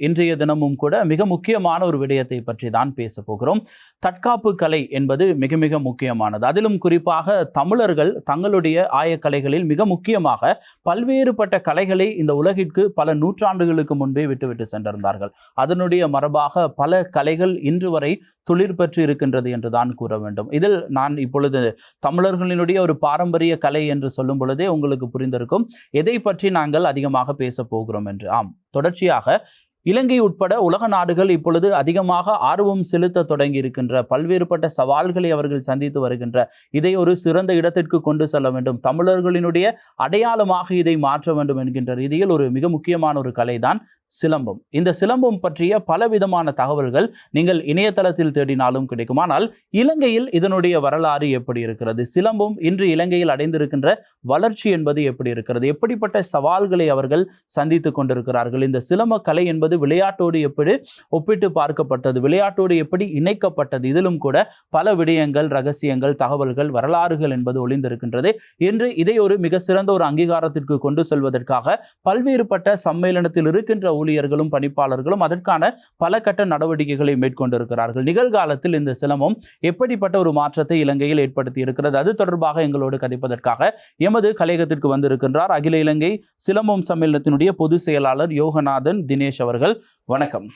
இன்றைய தினமும் கூட மிக முக்கியமான ஒரு விடயத்தை பற்றி தான் பேச போகிறோம். தற்காப்பு கலை என்பது மிக மிக முக்கியமானது. அதிலும் குறிப்பாக தமிழர்கள் தங்களுடைய ஆயக்கலைகளில் மிக முக்கியமாக பல்வேறுபட்ட கலைகளை இந்த உலகிற்கு பல நூற்றாண்டுகளுக்கு முன்பே விட்டுவிட்டு சென்றிருந்தார்கள். அதனுடைய மரபாக பல கலைகள் இன்று வரை துளிர் பெற்று இருக்கின்றது என்று தான் கூற வேண்டும். இதில் நான் இப்பொழுது தமிழர்களினுடைய ஒரு பாரம்பரிய கலை என்று சொல்லும் பொழுதே உங்களுக்கு புரிந்திருக்கும். எதை பற்றி நாங்கள் அதிகமாக பேச போகிறோம் என்று. ஆம் தொடர்ச்சியாக இலங்கை உட்பட உலக நாடுகள் இப்பொழுது அதிகமாக ஆர்வம் செலுத்த தொடங்கி இருக்கின்ற பல்வேறுபட்ட சவால்களை அவர்கள் சந்தித்து வருகின்ற இதை ஒரு சிறந்த இடத்திற்கு கொண்டு செல்ல வேண்டும். தமிழர்களினுடைய அடையாளமாக இதை மாற்ற வேண்டும் என்கின்ற ரீதியில் ஒரு மிக முக்கியமான ஒரு கலை தான் சிலம்பம். இந்த சிலம்பம் பற்றிய பலவிதமான தகவல்கள் நீங்கள் இணையதளத்தில் தேடினாலும் கிடைக்கும். ஆனால் இலங்கையில் இதனுடைய வரலாறு எப்படி இருக்கிறது? சிலம்பம் இன்று இலங்கையில் அடைந்திருக்கின்ற வளர்ச்சி என்பது எப்படி இருக்கிறது? எப்படிப்பட்ட சவால்களை அவர்கள் சந்தித்து கொண்டிருக்கிறார்கள்? இந்த சிலம்ப கலை என்பது விளையாட்டோடு எப்படி ஒப்பிட்டு பார்க்கப்பட்டது விளையாட்டோடு எப்படி இணைக்கப்பட்டது இதிலும் கூட பல விடயங்கள் ரகசியங்கள் தகவல்கள் வரலாறுகள் என்பது ஒளிந்திருக்கின்றது. என்று இதை ஒரு மிக சிறந்த ஒரு அங்கீகாரத்திற்கு கொண்டு செல்வதற்காக பல்வேறுபட்ட சம்மேளனத்தில் இருக்கின்ற ஊழியர்களும் பணிப்பாளர்களும் அதற்கான பல கட்ட நடவடிக்கைகளை மேற்கொண்டிருக்கிறார்கள். நிகழ்காலத்தில் இந்த சிலமம் எப்படிப்பட்ட ஒரு மாற்றத்தை இலங்கையில் ஏற்படுத்தி இருக்கிறது அது தொடர்பாக எங்களோடு கதைப்பதற்காக எமது கலையகத்திற்கு வந்திருக்கின்றார். அகில இலங்கை சிலம்பம் சம்மேளனத்தினுடைய பொதுச் செயலாளர் யோகநாதன் தினேஷ் அவர்கள். வணக்கம்.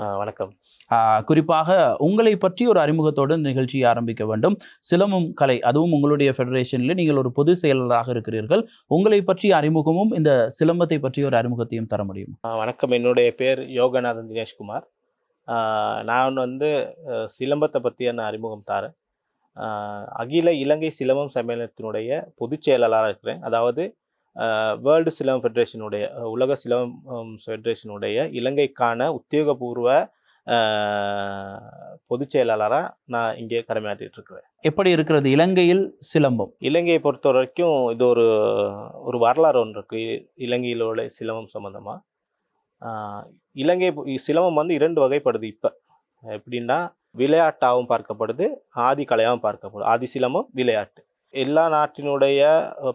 ஆ, வணக்கம். ஆஹ் குறிப்பாக உங்களை பற்றி ஒரு அறிமுகத்தோடு நிகழ்ச்சியை ஆரம்பிக்க வேண்டும். சிலம்பம் கலை அதுவும் உங்களுடைய ஃபெடரேஷனில் நீங்கள் ஒரு பொது செயலராக இருக்கிறீர்கள். உங்களை பற்றிய அறிமுகமும் இந்த சிலம்பத்தை பற்றிய ஒரு அறிமுகத்தையும் தர முடியும்? வணக்கம். என்னுடைய பேர் யோகநாதன் தினேஷ்குமார். நான் வந்து சிலம்பத்தை பற்றியான அறிமுகம் தரேன். அகில இலங்கை சிலம்பம் சம்மேளனத்தினுடைய பொதுச் செயலாளராக இருக்கிறேன். அதாவது வேர்ல்டு சிலம்பம் ஃபெடரேஷனுடைய உலக சிலம்பம் ஃபெடரேஷனுடைய இலங்கைக்கான உத்தியோகபூர்வ பொதுச் செயலாளராக நான் இங்கே கடமையாற்றிட்டு இருக்கிறேன். எப்படி இருக்கிறது? இலங்கையில் சிலம்பம். இலங்கையை பொறுத்த வரைக்கும் இது ஒரு ஒரு வரலாறு ஒன்று இருக்குது இலங்கையிலோட சிலம்பம் சம்மந்தமாக இலங்கை சிலம்பம் வந்து இரண்டு வகைப்படுது இப்போ. எப்படின்னா விளையாட்டாகவும் பார்க்கப்படுது ஆதி கலையாகவும் பார்க்கப்படுது. ஆதி சிலம்பம் விளையாட்டு. எல்லா நாட்டினுடைய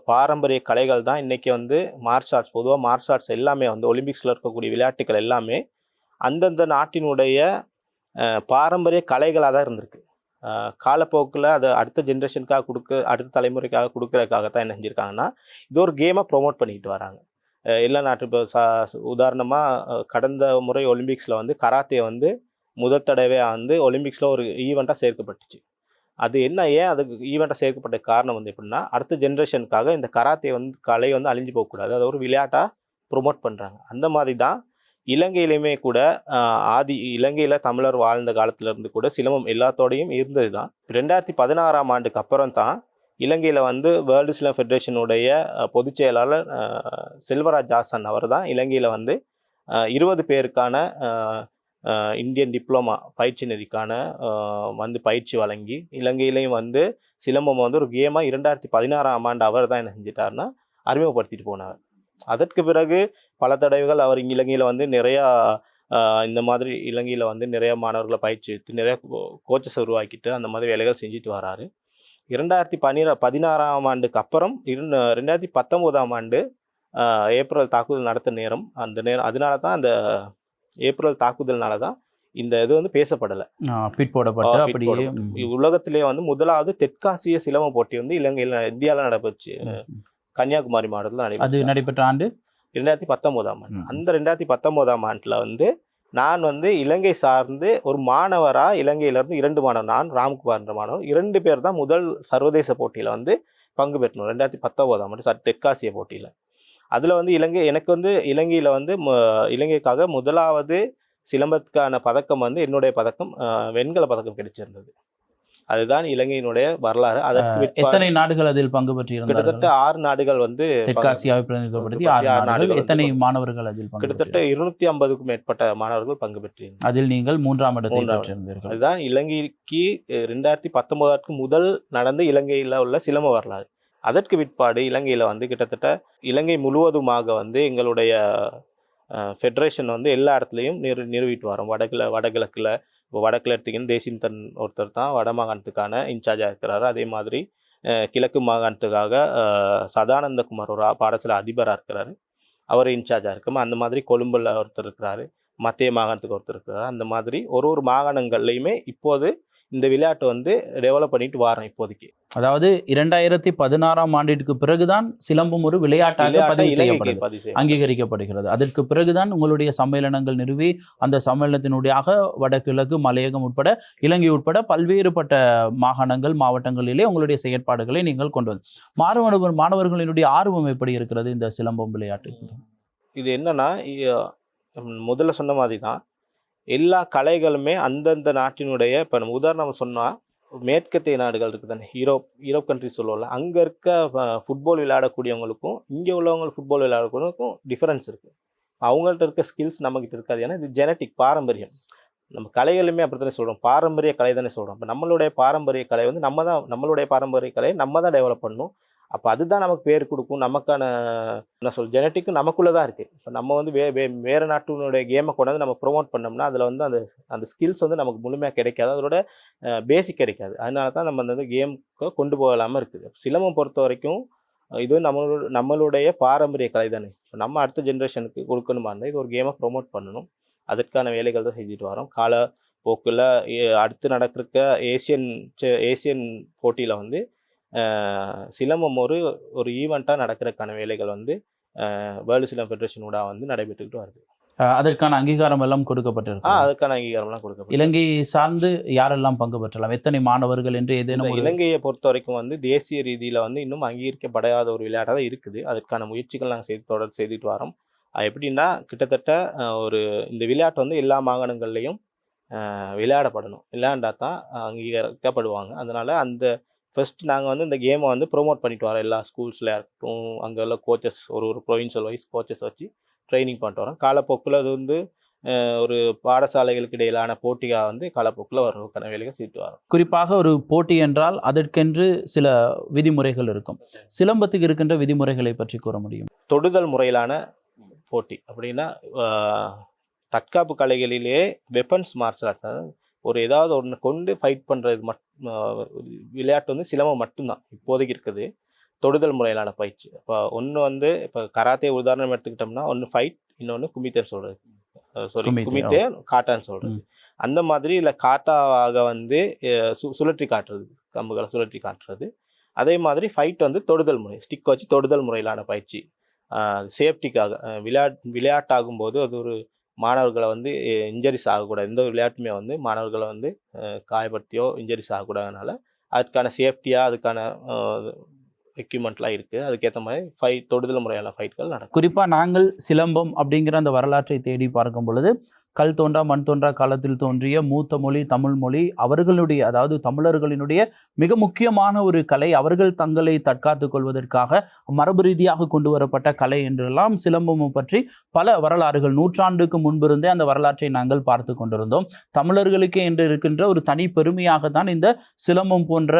பாரம்பரிய கலைகள் தான் இன்றைக்கி வந்து மார்ஷல் ஆர்ட்ஸ் பொதுவாக மார்ஷல் ஆர்ட்ஸ் எல்லாமே வந்து ஒலிம்பிக்ஸில் இருக்கக்கூடிய விளையாட்டுகள் எல்லாமே அந்தந்த நாட்டினுடைய பாரம்பரிய கலைகளாக தான் இருந்திருக்கு. காலப்போக்கில் அதை அடுத்த ஜென்ரேஷனுக்காக கொடுக்க அடுத்த தலைமுறைக்காக கொடுக்கறதுக்காக தான் என்ன செஞ்சுருக்காங்கன்னா இது ஒரு கேமை ப்ரொமோட் பண்ணிக்கிட்டு வராங்க. எல்லா நாட்டு இப்போ சா உதாரணமாக கடந்த முறை ஒலிம்பிக்ஸில் வந்து கராத்தே வந்து முதல் தடவையாக வந்து ஒலிம்பிக்ஸில் ஒரு ஈவெண்ட்டாக சேர்க்கப்பட்டுச்சு. அது என்ன ஏன் அதுக்கு ஈவெண்ட்டாக சேர்க்கப்பட்ட காரணம் வந்து எப்படின்னா அடுத்த ஜென்ரேஷனுக்காக இந்த கராத்தே வந்து கலை வந்து அழிஞ்சு போகக்கூடாது. அதை ஒரு விளையாட்டாக ப்ரொமோட் பண்ணுறாங்க அந்த மாதிரி தான் இலங்கையிலையுமே கூட ஆதி இலங்கையில் தமிழர் வாழ்ந்த காலத்திலேருந்து கூட சிலம்பம் எல்லாத்தோடையும் இருந்தது தான் ரெண்டாயிரத்தி பதினாறாம் ஆண்டுக்கு அப்புறம் தான் இலங்கையில் வந்து வேர்ல்டு சிலம் ஃபெடரேஷனுடைய பொதுச் செயலாளர் செல்வராஜ் ஜாசன் அவர் தான் இலங்கையில் வந்து இருபது பேருக்கான இந்தியன் டிப்ளமா பயிற்சி நெறிக்கான வந்து பயிற்சி வழங்கி இலங்கையிலையும் வந்து சிலம்பம் வந்து ஒரு கேமாக இரண்டாயிரத்தி பதினாறாம் ஆண்டு அவர் தான் என்ன செஞ்சிட்டாருன்னா அறிமுகப்படுத்திட்டு போனார். அதற்கு பிறகு பல தடவைகள் அவர் இலங்கையில் வந்து நிறையா இந்த மாதிரி இலங்கையில் வந்து நிறைய மாணவர்களை பயிற்சி எடுத்து நிறைய கோச்சஸ் உருவாக்கிட்டு அந்த மாதிரி வேலைகள் செஞ்சுட்டு வராரு. இரண்டாயிரத்தி பன்னிர பதினாறாம் ஆண்டுக்கு அப்புறம் இரு ரெண்டாயிரத்தி பத்தொம்போதாம் ஆண்டு ஏப்ரல் தாக்குதல் நடத்த நேரம் அந்த நேரம் அதனால தான் அந்த ஏப்ரல் தாக்குதல்னால தான் இந்த இது வந்து பேசப்படலை போடப்பட்டு ஆ, பிட் அப்படியே போடப்பட்டு. உலகத்திலே வந்து முதலாவது தெற்காசிய சிலம்ப போட்டி வந்து இலங்கையில் இந்தியாவில் நடைபெற்று. கன்னியாகுமரி மாவட்டத்தில் அது நடைபெற்று நடைபெற்ற ஆண்டு ரெண்டாயிரத்தி பத்தொம்போதாம் ஆண்டு. அந்த ரெண்டாயிரத்தி பத்தொம்போதாம் ஆண்டில் வந்து நான் வந்து இலங்கை சார்ந்து ஒரு மாணவராக இலங்கையிலேருந்து இரண்டு மாணவர் நான் ராம்குமார்ன்ற மாணவர் இரண்டு பேர் தான் முதல் சர்வதேச போட்டியில் வந்து பங்கு பெற்றோம் ரெண்டாயிரத்தி பத்தொம்போதாம் ஆண்டு தெற்காசிய போட்டியில் அதில் வந்து இலங்கை எனக்கு வந்து இலங்கையில் வந்து இலங்கைக்காக முதலாவது சிலம்பத்துக்கான பதக்கம் வந்து என்னுடைய பதக்கம் வெண்கல பதக்கம் கிடைச்சிருந்தது. அதுதான் இலங்கையினுடைய வரலாறு. அதற்கு எத்தனை நாடுகள் அதில் பங்கு கிட்டத்தட்ட பெற்றிருந்தார்கள் ஆறு நாடுகள் வந்து தெற்காசியாவை பிரதிநிதித்துவப்படுத்தி ஆறு நாடுகள். எத்தனை மாணவர்கள் அதில் கிட்டத்தட்ட? இருநூத்தி ஐம்பதுக்கும் மேற்பட்ட மாணவர்கள் பங்கு பெற்றிருந்தார் அதில் நீங்கள் மூன்றாம் இடத்தை. பெற்றிருந்தீர்கள். அதுதான் இலங்கைக்கு ரெண்டாயிரத்தி பத்தொன்பதாற்கு முதல் நடந்த இலங்கையில் உள்ள சிலம்ப வரலாறு. அதற்கு பிற்பாடு இலங்கையில் வந்து கிட்டத்தட்ட இலங்கை முழுவதுமாக வந்து எங்களுடைய ஃபெடரேஷன் வந்து எல்லா இடத்துலையும் நிறு நிறுவிட்டு வரோம். வடகிழ வடகிழக்கில் இப்போ வடக்கில் எடுத்திங்கன்னா தேசிந்தன் ஒருத்தர் தான் வட மாகாணத்துக்கான இன்சார்ஜாக இருக்கிறாரு. அதே மாதிரி கிழக்கு மாகாணத்துக்காக சதானந்தகுமார் ஒரு பாடசாலை அதிபராக இருக்கிறாரு. அவர் இன்சார்ஜாக இருக்கும். அந்த மாதிரி கொழும்பில் ஒருத்தர் இருக்கிறாரு. மத்திய மாகாணத்துக்கு ஒருத்தர் இருக்கிறார். அந்த மாதிரி ஒரு ஒரு மாகாணங்கள்லையுமே இப்போது இந்த விளையாட்டு வந்து டெவலப் பண்ணிட்டு வரோம் இப்போதைக்கு. அதாவது இரண்டாயிரத்தி பதினாறாம் ஆண்டிற்கு பிறகுதான் சிலம்பம் ஒரு விளையாட்டாக விளையாட்டை பதிவு செய்யப்பட்டது. அங்கீகரிக்கப்படுகிறது. அதற்கு பிறகுதான் உங்களுடைய சம்மேளனங்கள் நிறுவி அந்த சம்மேளனத்தினுடையாக வடகிழக்கு மலையகம் உட்பட இலங்கை உட்பட பல்வேறுபட்ட மாகாணங்கள் மாவட்டங்களிலே உங்களுடைய செயற்பாடுகளை நீங்கள் கொண்டு வந்து. மாணவர் மாணவர்களினுடைய ஆர்வம் எப்படி இருக்கிறது இந்த சிலம்பம் விளையாட்டு இது என்னன்னா முதல்ல சொன்ன மாதிரி தான் எல்லா கலைகளுமே அந்தந்த நாட்டினுடைய இப்போ நம்ம உதாரணம் சொன்னால் மேற்கத்திய நாடுகள் இருக்குது தானே யூரோப் யூரோப் கண்ட்ரி சொல்லுவோம்ல. அங்கே இருக்க ஃபுட்பால் விளையாடக்கூடியவங்களுக்கும் இங்கே உள்ளவங்க ஃபுட்பால் விளையாடக்கூடியவங்களுக்கும் டிஃப்ரென்ஸ் இருக்குது அவங்கள்ட்ட இருக்க ஸ்கில்ஸ் நம்மக்கிட்ட இருக்காது. ஏன்னா இது ஜெனட்டிக் பாரம்பரியம். நம்ம கலைகளுமே அப்படி தானே சொல்கிறோம் பாரம்பரிய கலை தானே சொல்கிறோம் இப்போ நம்மளுடைய பாரம்பரிய கலை வந்து நம்ம தான் நம்மளுடைய பாரம்பரிய கலையை நம்ம தான் டெவலப் பண்ணணும். அப்போ அதுதான் நமக்கு பேர் கொடுக்கும். நமக்கான என்ன சொல் ஜெனட்டிக்கும் நமக்குள்ளே தான் இருக்குது இப்போ நம்ம வந்து வே வே வேறு நாட்டினுடைய கேமை கொண்டாந்து நம்ம ப்ரோமோட் பண்ணோம்னா அதில் வந்து அந்த அந்த ஸ்கில்ஸ் வந்து நமக்கு முழுமையாக கிடைக்காது. அதோட பேசிக் கிடைக்காது. அதனால தான் நம்ம அந்த கேமுக்கு கொண்டு போகலாமல் இருக்குது. சிலம்பம் பொறுத்த வரைக்கும் இது நம்மளோட நம்மளுடைய பாரம்பரிய கலை தானே. இப்போ நம்ம அடுத்த ஜென்ரேஷனுக்கு கொடுக்கணுமா இருந்தால் இது ஒரு கேமை ப்ரோமோட் பண்ணணும். அதற்கான வேலைகள் தான் செஞ்சுட்டு வரோம். கால போக்கில் அடுத்து நடக்கிற ஏசியன் செ- ஏசியன் போட்டியில் வந்து சிலம்பம் ஒரு ஒரு ஈவெண்ட்டாக நடக்கிறதுக்கான வேலைகள் வந்து வேர்ல்டு சிலம் ஃபெடரேஷன் ஊடாக வந்து நடைபெற்றுக்கிட்டு வருது. அதற்கான அங்கீகாரம் எல்லாம் கொடுக்கப்பட்டிருக்கு. அதுக்கான அங்கீகாரம்லாம் கொடுக்கப்படும் இலங்கை சார்ந்து யாரெல்லாம் பங்கு பெற்றலாம்? எத்தனை மாணவர்கள் என்று ஏதேனும் இலங்கையை பொறுத்த வரைக்கும் வந்து தேசிய ரீதியில் வந்து இன்னும் அங்கீகரிக்கப்படாத ஒரு விளையாட்டாக தான் இருக்குது. அதற்கான முயற்சிகள் நாங்கள் செய்து தொடர் செய்துட்டு வரோம். எப்படின்னா கிட்டத்தட்ட ஒரு இந்த விளையாட்டு வந்து எல்லா மாகாணங்கள்லையும் விளையாடப்படணும். விளையாண்டா தான் அங்கீகரிக்கப்படுவாங்க. அதனால் அந்த ஃபர்ஸ்ட் நாங்கள் வந்து இந்த கேமை வந்து ப்ரோமோட் பண்ணிட்டு வரோம். எல்லா ஸ்கூல்ஸில் இருக்கட்டும் அங்கே உள்ள கோச்சஸ் ஒரு ஒரு ப்ரொவின்ஷியல் வைஸ் கோச்சஸ் வச்சு ட்ரைனிங் பண்ணிட்டு வரோம். காலப்போக்கில் அது வந்து ஒரு பாடசாலைகளுக்கு இடையிலான போட்டியாக வந்து காலப்போக்கில் வர்றதுக்கான வேலைகள் செய்துட்டு வரோம். குறிப்பாக ஒரு போட்டி என்றால் அதற்கென்று சில விதிமுறைகள் இருக்கும். சிலம்பத்துக்கு இருக்கின்ற விதிமுறைகளை பற்றி கூற முடியும். தொடுதல் முறையிலான போட்டி அப்படின்னா தற்காப்பு கலைகளிலேயே வெப்பன்ஸ் மார்ஷல் ஆர்ட்ஸ் ஒரு ஏதாவது ஒன்று கொண்டு ஃபைட் பண்ணுறது மட் விளையாட்டு வந்து சிலம்பம் மட்டும்தான். இப்போதைக்கு இருக்குது. தொடுதல் முறையிலான பயிற்சி. இப்போ ஒன்று வந்து இப்போ கராத்தே உதாரணம் எடுத்துக்கிட்டோம்னா ஒன்று ஃபைட் இன்னொன்று குமித்தேன்னு சொல்கிறது சாரி குமித்தே, காட்டான்னு சொல்கிறது அந்த மாதிரி இல்லை காட்டாவாக வந்து சு சுழற்றி காட்டுறது. கம்புகளை சுழற்றி காட்டுறது. அதே மாதிரி ஃபைட் வந்து தொடுதல் முறை. ஸ்டிக் வச்சு தொடுதல் முறையிலான பயிற்சி. சேஃப்டிக்காக விளையாட் விளையாட்டாகும்போது அது ஒரு மாணவர்களை வந்து இன்ஜரிஸ் ஆகக்கூடாது. எந்த ஒரு விளையாட்டுமே வந்து மாணவர்களை வந்து காயப்படுத்தியோ இன்ஜரிஸ் ஆகக்கூடாதனால அதுக்கான சேஃப்டியாக அதுக்கான எக்யூப்மெண்ட்லாம் இருக்குது அதுக்கேற்ற மாதிரி ஃபைட் தொடுதல் முறையான ஃபைட்கள் நடக்கும். குறிப்பாக நாங்கள் சிலம்பம் அப்படிங்கிற அந்த வரலாற்றை தேடி பார்க்கும் பொழுது கல் தோன்றா மண் தோன்றா காலத்தில் தோன்றிய மூத்த மொழி தமிழ் மொழி அவர்களுடைய அதாவது தமிழர்களினுடைய மிக முக்கியமான ஒரு கலை அவர்கள் தங்களை தற்காத்துக் கொள்வதற்காக மரபு ரீதியாக கொண்டு வரப்பட்ட கலை என்றெல்லாம் சிலம்பம் பற்றி பல வரலாறுகள். நூற்றாண்டுக்கு முன்பிருந்தே அந்த வரலாற்றை நாங்கள் பார்த்து கொண்டிருந்தோம். தமிழர்களுக்கே என்று இருக்கின்ற ஒரு தனி பெருமையாக தான் இந்த சிலம்பம் போன்ற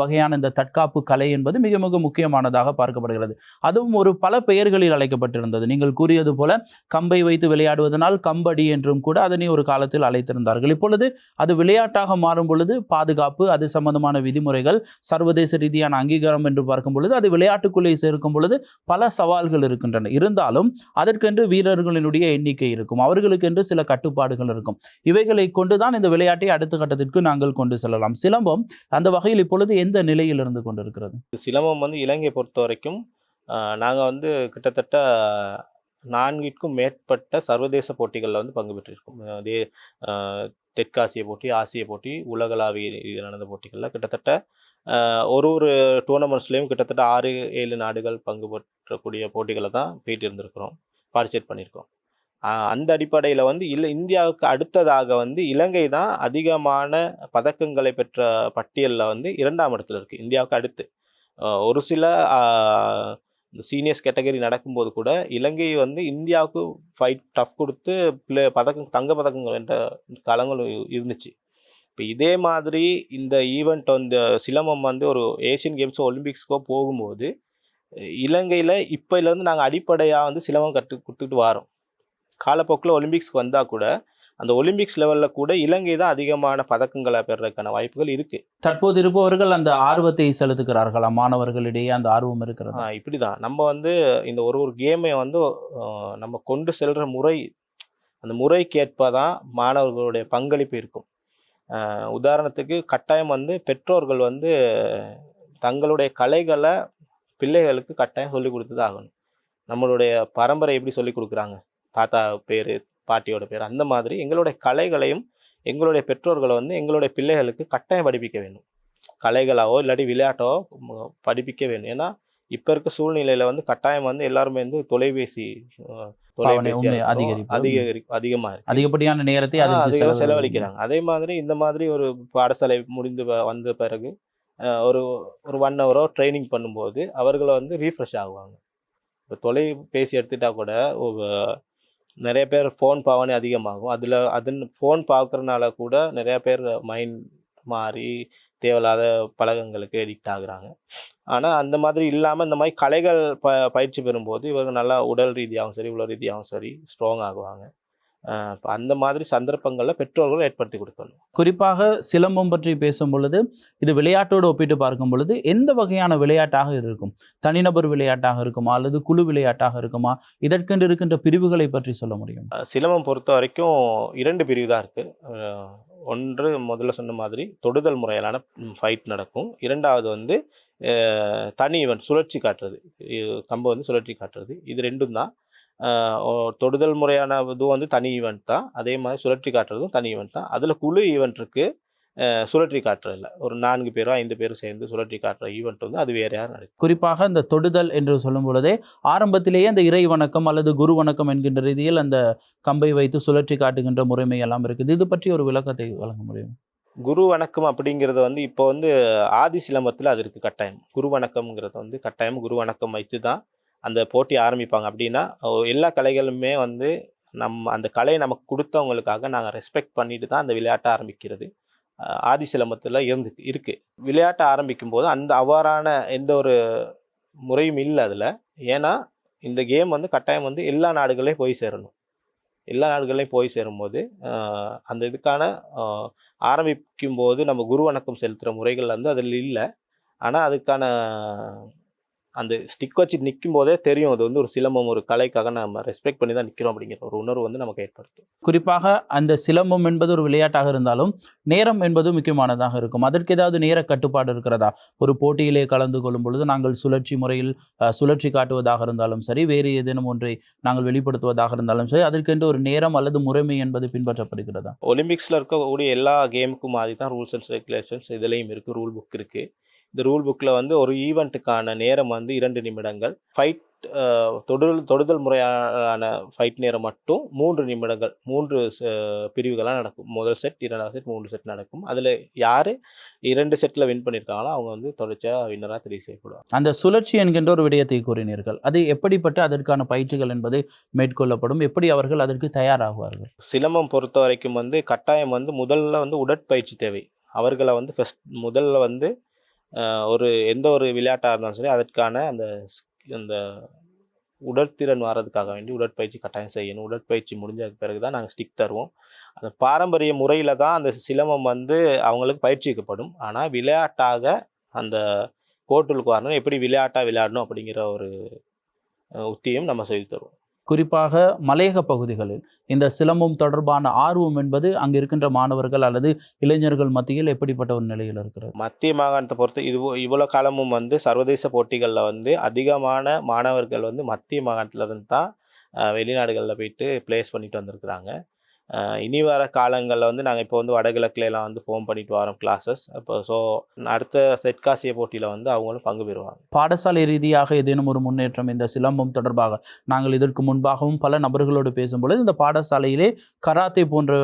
வகையான இந்த தற்காப்பு கலை என்பது மிக மிக முக்கியமானதாக பார்க்கப்படுகிறது. அதுவும் ஒரு பல பெயர்களில் அழைக்கப்பட்டிருந்தது. நீங்கள் கூறியது போல கம்பை வைத்து விளையாடுவதனால் கம்படி என்று என்றும் கூட அதனை ஒரு காலத்தில் அழைத்திருந்தார்கள். இப்பொழுது அது விளையாட்டாக மாறும் பொழுது பாதுகாப்பு அது சம்பந்தமான விதிமுறைகள் சர்வதேச ரீதியான அங்கீகாரம் என்று பார்க்கும் பொழுது அது விளையாட்டுக்குள்ளே சேர்க்கும் பொழுது பல சவால்கள் இருக்கின்றன. இருந்தாலும் அதற்கென்று வீரர்களினுடைய எண்ணிக்கை இருக்கும். அவர்களுக்கென்று சில கட்டுப்பாடுகள் இருக்கும். இவைகளை கொண்டுதான் இந்த விளையாட்டை அடுத்த கட்டத்திற்கு நாங்கள் கொண்டு செல்லலாம். சிலம்பம் அந்த வகையில் இப்பொழுது எந்த நிலையில் இருந்து கொண்டிருக்கிறது? சிலம்பம் வந்து இலங்கையை பொறுத்த வரைக்கும் நாங்கள் வந்து கிட்டத்தட்ட நான்கிற்கும் மேற்பட்ட சர்வதேச போட்டிகளில் வந்து பங்கு பெற்றிருக்கோம். அதே தெற்காசிய போட்டி ஆசிய போட்டி உலகளாவிய நடந்த போட்டிகளில் கிட்டத்தட்ட ஒரு ஒரு டூர்னமெண்ட்ஸ்லேயும் கிட்டத்தட்ட ஆறு ஏழு நாடுகள் பங்கு பெற்றக்கூடிய போட்டிகளை தான் போயிட்டு இருந்திருக்கிறோம் பார்ட்டிசிபேட் பண்ணியிருக்கோம். அந்த அடிப்படையில் வந்து இல்லை இந்தியாவுக்கு அடுத்ததாக வந்து இலங்கை தான் அதிகமான பதக்கங்களை பெற்ற பட்டியலில் வந்து இரண்டாம் இடத்துல இருக்குது இந்தியாவுக்கு அடுத்து. ஒரு சில இந்த சீனியர்ஸ் கேட்டகரி நடக்கும்போது கூட இலங்கை வந்து இந்தியாவுக்கு ஃபைட் டஃப் கொடுத்து பிளே பதக்கம் தங்க பதக்கங்கள் என்ற காலங்கள் இருந்துச்சு. இப்போ இதே மாதிரி இந்த ஈவெண்ட் வந்து சிலம்பம் வந்து ஒரு ஏசியன் கேம்ஸோ ஒலிம்பிக்ஸ்க்கோ போகும்போது இலங்கையில் இப்போலேருந்து நாங்கள் அடிப்படையாக வந்து சிலம்பம் கற்று கொடுத்துட்டு வரோம். காலப்போக்கில் ஒலிம்பிக்ஸ்க்கு வந்தால் கூட அந்த ஒலிம்பிக்ஸ் லெவலில் கூட இலங்கை தான் அதிகமான பதக்கங்களை பெறுறதுக்கான வாய்ப்புகள் இருக்குது தற்போது இருப்பவர்கள் அந்த ஆர்வத்தை செலுத்துகிறார்களா? மாணவர்களிடையே அந்த ஆர்வம் இருக்கிறது? இப்படி தான் நம்ம வந்து இந்த ஒரு ஒரு கேமை வந்து நம்ம கொண்டு செல்கிற முறை அந்த முறைக்கேற்ப தான் மாணவர்களுடைய பங்களிப்பு இருக்கும். உதாரணத்துக்கு கட்டாயம் வந்து பெற்றோர்கள் வந்து தங்களுடைய கலைகளை பிள்ளைகளுக்கு கட்டாயம் சொல்லிக் கொடுத்து தான் ஆகணும். நம்மளுடைய பரம்பரை எப்படி சொல்லிக் கொடுக்குறாங்க? தாத்தா பேர் பாட்டியோட பேர். அந்த மாதிரி எங்களுடைய கலைகளையும் எங்களுடைய பெற்றோர்களை வந்து எங்களுடைய பிள்ளைகளுக்கு கட்டாயம் படிப்பிக்க வேண்டும். கலைகளாவோ இல்லாட்டி விளையாட்டோ படிப்பிக்க வேண்டும். ஏன்னா இப்போ இருக்க சூழ்நிலையில வந்து கட்டாயம் வந்து எல்லாருமே வந்து தொலைபேசி அதிகமாக இருக்கு. அதிகப்படியான நேரத்தை செலவு- செலவழிக்கிறாங்க. அதே மாதிரி இந்த மாதிரி ஒரு பாடசாலை முடிந்து வந்த பிறகு ஒரு ஒரு ஒன் ஹவரோ ட்ரைனிங் பண்ணும்போது அவர்களை வந்து ரீஃப்ரெஷ் ஆகுவாங்க. இப்போ தொலைபேசி எடுத்துட்டா கூட நிறைய பேர் ஃபோன் பாவனை அதிகமாகும். அதில் அதன் ஃபோன் பார்க்கறனால கூட நிறையா பேர் மைண்ட் மாறி தேவையில்லாத பழக்கங்களுக்கு எடிக்ட் ஆகுறாங்க. ஆனால் அந்த மாதிரி இல்லாமல் இந்த மாதிரி கலைகள் ப பயிற்சி பெறும்போது இவங்க நல்லா உடல் ரீதியாகவும் சரி உள்ள ரீதியாகவும் சரி ஸ்ட்ராங் ஆகுவாங்க. இப்ப அந்த மாதிரி சந்தர்ப்பங்களில் பெற்றோர்கள் ஏற்படுத்தி கொடுக்கணும். குறிப்பாக சிலம்பம் பற்றி பேசும் பொழுது இது விளையாட்டோடு ஒப்பிட்டு பார்க்கும் பொழுது எந்த வகையான விளையாட்டாக இருக்கும்? தனிநபர் விளையாட்டாக இருக்குமா? அல்லது குழு விளையாட்டாக இருக்குமா? இதற்கென்று இருக்கின்ற பிரிவுகளை பற்றி சொல்ல முடியும். சிலம்பம் பொறுத்த வரைக்கும் இரண்டு பிரிவு தான் இருக்குது ஒன்று முதல்ல சொன்ன மாதிரி தொடுதல் முறையிலான ஃபைட் நடக்கும். இரண்டாவது வந்து தனி ஈவெண்ட் சுழற்சி காட்டுறது. கம்பை வந்து சுழற்சி காட்டுறது. இது ரெண்டும் தான். தொடுதல் முறையான இதுவும் வந்து தனி ஈவெண்ட் தான். அதே மாதிரி சுழற்சி காட்டுறதும் தனி ஈவெண்ட் தான். அதில் குழு ஈவெண்ட் இருக்குது சுழற்சி காட்டுறதில்ல ஒரு நான்கு பேரோ ஐந்து பேரும் சேர்ந்து சுழற்சி காட்டுற ஈவெண்ட் வந்து அது வேற யாரும் நடக்கும். குறிப்பாக இந்த தொடுதல் என்று சொல்லும் பொழுதே ஆரம்பத்திலேயே அந்த இறை வணக்கம் அல்லது குரு வணக்கம் என்கின்ற ரீதியில் அந்த கம்பை வைத்து சுழற்றி காட்டுகின்ற முறைமை எல்லாம் இருக்குது. இது பற்றி ஒரு விளக்கத்தை வழங்க முடியும். குரு வணக்கம் அப்படிங்கிறது வந்து இப்போ வந்து ஆதி சிலம்பத்தில் அது இருக்குது கட்டாயம். குரு வணக்கம்ங்கிறது வந்து கட்டாயம் குரு வணக்கம் வச்சு தான் அந்த போட்டி ஆரம்பிப்பாங்க. அப்படின்னா எல்லா கலைகளுமே வந்து நம்ம அந்த கலையை நமக்கு கொடுத்தவங்களுக்காக நாங்கள் ரெஸ்பெக்ட் பண்ணிட்டு தான் அந்த விளையாட்டை ஆரம்பிக்கிறது. ஆதிசிலம்பத்தில் ஆதி சிலம்பத்தில் இருந்து இருக்குது விளையாட்டை ஆரம்பிக்கும் போது அந்த அவ்வாறான எந்த ஒரு முறையும் இல்லை அதில். ஏன்னா இந்த கேம் வந்து கட்டாயம் வந்து எல்லா நாடுகளையும் போய் சேரணும். எல்லா நாடுகளையும் போய் சேரும்போது அந்த இதுக்கான ஆரம்பிக்கும் போது நம்ம குரு வணக்கம் செலுத்துகிற முறைகள் வந்து அதில் இல்லை. ஆனால் அதுக்கான அந்த ஸ்டிக் வச்சு நிற்கும் போதே தெரியும். அது வந்து ஒரு சிலம்பம் ஒரு கலைக்காக நம்ம ரெஸ்பெக்ட் பண்ணி தான் நிற்கிறோம் அப்படிங்கிற ஒரு உணர்வு வந்து நமக்கு ஏற்படுத்தும். குறிப்பாக அந்த சிலம்பம் என்பது ஒரு விளையாட்டாக இருந்தாலும் நேரம் என்பது முக்கியமானதாக இருக்கும். அதற்கு ஏதாவது நேர கட்டுப்பாடு இருக்கிறதா? ஒரு போட்டியிலே கலந்து கொள்ளும் பொழுது நாங்கள் சுழற்சி முறையில் சுழற்சி காட்டுவதாக இருந்தாலும் சரி வேறு ஏதேனும் ஒன்றை நாங்கள் வெளிப்படுத்துவதாக இருந்தாலும் சரி அதற்கென்று ஒரு நேரம் அல்லது முறைமை என்பது பின்பற்றப்படுகிறதா? ஒலிம்பிக்ஸில் இருக்கக்கூடிய எல்லா கேமுக்கும் மாதிரி தான் ரூல்ஸ் அண்ட் ரெகுலேஷன்ஸ் இதுலேயும் இருக்குது ரூல் புக் இருக்குது இந்த ரூல் புக்கில் வந்து ஒரு ஈவெண்ட்டுக்கான நேரம் வந்து இரண்டு நிமிடங்கள். ஃபைட் தொடுதல் தொடுதல் முறையான ஃபைட் நேரம் மட்டும் மூன்று நிமிடங்கள். மூன்று பிரிவுகளாக நடக்கும். முதல் செட் இரண்டாவது செட் மூன்று செட் நடக்கும். அதில் யார் இரண்டு செட்டில் வின் பண்ணியிருக்காங்களோ அவங்க வந்து தொடர்ச்சியாக வின்னராக தெரிவு செய்யப்படுவாங்க. அந்த சுழற்சி என்கின்ற ஒரு விடயத்தை கூறினீர்கள். அது எப்படிப்பட்ட அதற்கான பயிற்சிகள் என்பது மேற்கொள்ளப்படும்? எப்படி அவர்கள் அதற்கு தயாராகுவார்கள்? சிலம்பம் பொறுத்த வரைக்கும் வந்து கட்டாயம் வந்து முதல்ல வந்து உடற்பயிற்சி தேவை. அவர்களை வந்து ஃபஸ்ட் முதல்ல வந்து ஒரு எந்த ஒரு விளையாட்டாக இருந்தாலும் சரி அதற்கான அந்த அந்த உடற்திறன் வர்றதுக்காக வேண்டி உடற்பயிற்சி கட்டாயம் செய்யணும். உடற்பயிற்சி முடிஞ்சதுக்கு பிறகு தான் நாங்கள் ஸ்டிக் தருவோம். அந்த பாரம்பரிய முறையில் தான் அந்த சிலம்பம் வந்து அவங்களுக்கு பயிற்சிக்கப்படும். ஆனால் விளையாட்டாக அந்த கோர்ட்டுக்கு வரணும் எப்படி விளையாட்டாக விளையாடணும் அப்படிங்கிற ஒரு உத்தியும் நம்ம செய்து தருவோம். குறிப்பாக மலையக பகுதிகளில். இந்த சிலம்பம் தொடர்பான ஆர்வம் என்பது அங்கே இருக்கின்ற மாணவர்கள் அல்லது இளைஞர்கள் மத்தியில் எப்படிப்பட்ட ஒரு நிலையில் இருக்கிறது? மத்திய மாகாணத்தை பொறுத்து இது இவ்வளோ காலமும் வந்து சர்வதேச போட்டிகளில் வந்து அதிகமான மாணவர்கள் வந்து மத்திய மாகாணத்தில் இருந்து தான் வெளிநாடுகளில் போயிட்டு ப்ளேஸ் பண்ணிட்டு வந்திருக்கிறாங்க. இனி வர காலங்களில் வந்து நாங்கள் இப்போ வந்து வடகிழக்குல எல்லாம் வந்து ஃபோன் பண்ணிட்டு வரோம் கிளாஸஸ் இப்போ ஸோ அடுத்த தெற்காசிய போட்டியில் வந்து அவங்களும் பங்கு பெறுவாங்க. பாடசாலை ரீதியாக ஏதேனும் ஒரு முன்னேற்றம் இந்த சிலம்பம் தொடர்பாக நாங்கள் இதற்கு முன்பாகவும் பல நபர்களோடு பேசும்பொழுது இந்த பாடசாலையிலே கராத்தே போன்ற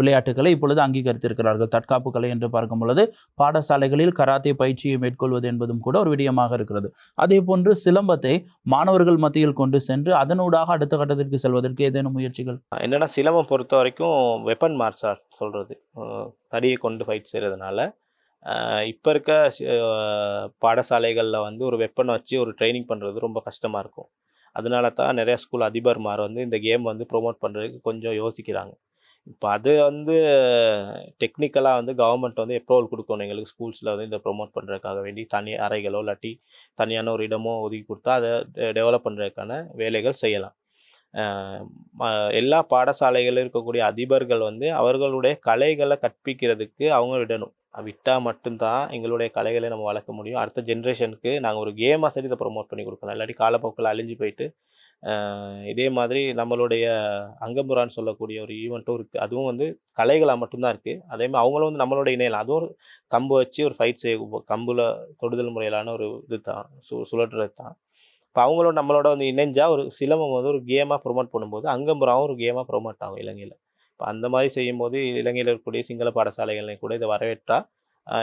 விளையாட்டுகளை இப்பொழுது அங்கீகரித்திருக்கிறார்கள். தற்காப்பு கலை என்று பார்க்கும் பொழுது பாடசாலைகளில் கராத்தே பயிற்சியை மேற்கொள்வது என்பதும் கூட ஒரு விடயமாக இருக்கிறது. அதே போன்று சிலம்பத்தை மாணவர்கள் மத்தியில் கொண்டு சென்று அதனூடாக அடுத்த கட்டத்திற்கு செல்வதற்கு ஏதேனும் முயற்சிகள்? என்னென்னா சிலம்பம் பொறுத்த வரைக்கும் வெப்பன் மார்ஷல் ஆர்ட் சொல்கிறது தடியை கொண்டு ஃபைட் செய்கிறதுனால இப்போ இருக்க பாடசாலைகளில் வந்து ஒரு வெப்பனை வச்சு ஒரு ட்ரைனிங் பண்ணுறது ரொம்ப கஷ்டமாக இருக்கும். அதனால தான் நிறைய ஸ்கூல் அதிபர்மார் வந்து இந்த கேம் வந்து ப்ரோமோட் பண்ணுறதுக்கு கொஞ்சம் யோசிக்கிறாங்க. இப்போ அது வந்து டெக்னிக்கலாக வந்து கவர்மெண்ட் வந்து அப்ரூவல் கொடுக்கணும்? எங்களுக்கு ஸ்கூல்ஸில் வந்து இதை ப்ரோமோட் பண்ணுறதுக்காக வேண்டி தனி அறைகளோ இல்லாட்டி தனியான ஒரு இடமோ ஒதுக்கி கொடுத்தா அதை டெவலப் பண்ணுறதுக்கான வேலைகள் செய்யலாம். எல்லா பாடசாலைகளில் இருக்கக்கூடிய அதிபர்கள் வந்து அவர்களுடைய கலைகளை கற்பிக்கிறதுக்கு அவங்க விடணும். விட்டால் மட்டும்தான் எங்களுடைய கலைகளை நம்ம வளர்க்க முடியும். அடுத்த ஜென்ரேஷனுக்கு நாங்கள் ஒரு கேமாக சரி இதை ப்ரொமோட் பண்ணி கொடுக்கலாம். இல்லாட்டி காலப்போக்கில் அழிஞ்சு போயிட்டு இதே மாதிரி நம்மளுடைய அங்கம்புரான்னு சொல்லக்கூடிய ஒரு ஈவெண்ட்டும் இருக்குது அதுவும் வந்து கலைகளாக மட்டும்தான் இருக்குது அதே மாதிரி அவங்களும் வந்து நம்மளோட இணையலாம். அதுவும் ஒரு கம்பு வச்சு ஒரு ஃபைட் செய்ய கம்பில் தொடுதல் முறையிலான ஒரு இது தான் சு சுழற்றுறது தான் இப்போ அவங்களோட நம்மளோட வந்து இணைஞ்சா ஒரு சிலம்பம் வந்து ஒரு கேமாக ப்ரொமோட் பண்ணும்போது அங்கம்புறாவும் ஒரு கேமாக ப்ரொமோட் ஆகும் இலங்கையில். இப்போ அந்த மாதிரி செய்யும்போது இலங்கையில் இருக்கக்கூடிய சிங்கள பாடசாலைகளையும் கூட இதை வரவேற்றா